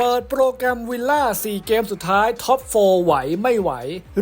เปิดโปรแกรมวิลล่า 4 เกมสุดท้ายท็อป 4 ไหวไม่ไหว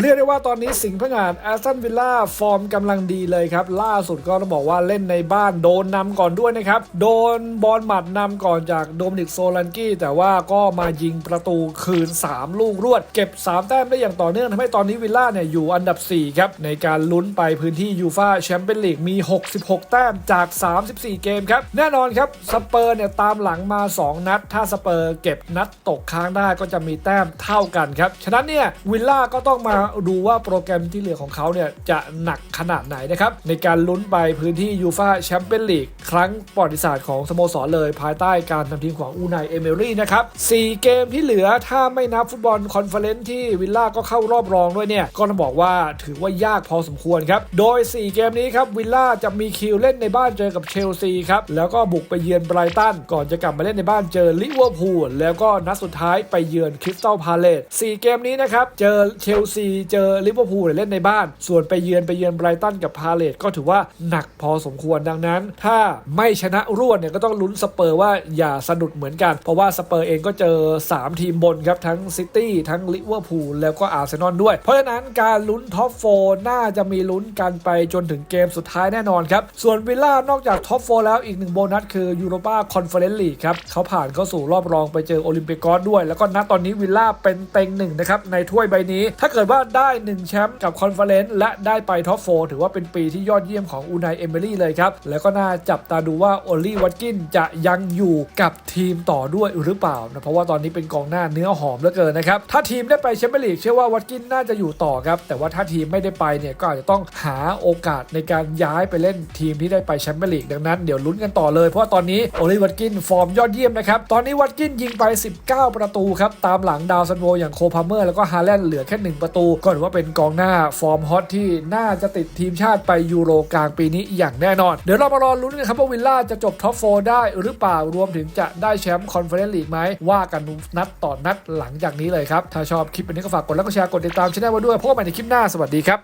เรียกได้ว่าตอนนี้สิงห์พงาดแอสตันวิลล่าฟอร์มกำลังดีเลยครับ ล่าสุดก็ต้องบอกว่าเล่นในบ้านโดนนำก่อนด้วยนะครับ โดนบอลหมัดนำก่อนจากโดมินิกโซลันกี้ แต่ว่าก็มายิงประตูคืน 3 ลูกรวด เก็บ 3 แต้มได้อย่างต่อเนื่องทำให้ตอนนี้วิลล่าเนี่ยอยู่อันดับ 4 ครับ ในการลุ้นไปพื้นที่ยูฟาแชมเปี้ยนลีกมี 66 แต้มจาก 34 เกมครับแน่นอนครับสเปอร์เนี่ยตามหลังมา 2 นัด ถ้าสเปอร์เก็บนัดตกค้างได้ก็จะมีแต้มเท่ากันครับ ฉะนั้นเนี่ยวิลล่าก็ต้องมาดูว่าโปรแกรมที่เหลือของเขาเนี่ยจะหนักขนาดไหนนะครับ ในการลุ้นไปพื้นที่ยูฟาแชมเปี้ยนลีกครั้งประวัติศาสตร์ของสโมสรเลยภายใต้การทำทีมของอูนายเอเมรี่นะครับ4เกมที่เหลือถ้าไม่นับฟุตบอลคอนเฟอเรนซ์ที่วิลล่าก็เข้ารอบรองด้วยเนี่ยก็ต้องบอกว่าถือว่ายากพอสมควรครับ โดย 4 เกมนี้ครับวิลล่าจะมีคิวเล่นในบ้านเจอกับเชลซีครับแล้วก็บุกไปเยือนไบรตันก่อนจะกลับมาเล่นในบ้านเจอลิเวอร์พูลแล้วก็นัดสุดท้ายไปเยือนคริสตัลพาเลต4เกมนี้นะครับเจอเชลซีเจอลิเวอร์พูลเล่นในบ้าน ส่วนไปเยือนไปเยือนไบรตันกับพาเลตก็ถือว่าหนักพอสมควรดังนั้น ถ้าไม่ชนะรวดเนี่ยก็ต้องลุ้นสเปอร์ว่าอย่าสะดุดเหมือนกัน เพราะว่าสเปอร์เองก็เจอ 3 ทีมบนครับ ทั้งซิตี้ทั้งลิเวอร์พูลแล้วก็อาร์เซนอลด้วย เพราะฉะนั้นการลุ้นท็อปโฟน่าจะมีลุ้นกันไปจนถึงเกมสุดท้ายแน่นอนครับ ส่วนวิลล่านอกจากท็อปโฟแล้วอีกหนึ่งโบนัสคือยูโรปาคอนเฟอเรนซ์ลีกครับเขาผ่านเข้าสู่รอบรองไปเจอโอลิมปิกอสด้วย แล้วก็ณตอนนี้วิลล่าเป็นเต็งหนึ่งนะครับในถ้วยใบนี้ ถ้าเกิดว่าได้หนึ่งแชมป์กับคอนเฟอเรนซ์และได้ไปท็อปโฟถือว่าเป็นปีที่ยอดเยี่ยมของอูนายเอเมรี่เลยครับ แล้วก็น่าจับตาดูว่าโอลี่วัตกินจะยังอยู่กับทีมต่อด้วยหรือเปล่านะเพราะว่าตอนนี้เป็นกองหน้าเนื้อหอมเหลือเกินนะครับถ้าทีมได้ไปแชมเปี้ยนลีกเชื่อว่าวัตกินน่าจะอยู่ต่อครับแต่ว่าถ้าทีมไม่ได้ไปเนี่ยก็อาจจะต้องหาโอกาสในการย้ายไปเล่นทีมที่ได้ไปแชมเปี้ยนลีกดังนั้นเดี๋ยวลุ้นกันต่อเลยเพราะว่าตอนนี้โอลี่วัตกินฟอร์มยอดเยี่ยมนะครับตอนนี้วัตกินยิงไป19 ประตูครับ ตามหลังดาวซันโวอย่างโคพาเมอร์แล้วก็ฮาแลนด์เหลือแค่ 1 ประตูก็ถือว่าเป็นกองหน้าฟอร์มฮอตที่น่าจะติดทีมชาติไปยูโรกลางปีนี้อย่างแน่นอน เดี๋ยวเรามารอลุ้นกันครับว่าวิลล่าจะจบท็อปโฟได้หรือเปล่ารวมถึงจะได้แชมป์คอนเฟอเรนซ์ลีกไหมว่ากันนัดต่อนัดหลังจากนี้เลยครับ ถ้าชอบคลิปนี้ก็ฝากกดไลค์กดแชร์กดติดตามช่องไว้ด้วยพบกันใหม่ในคลิปหน้าสวัสดีครับ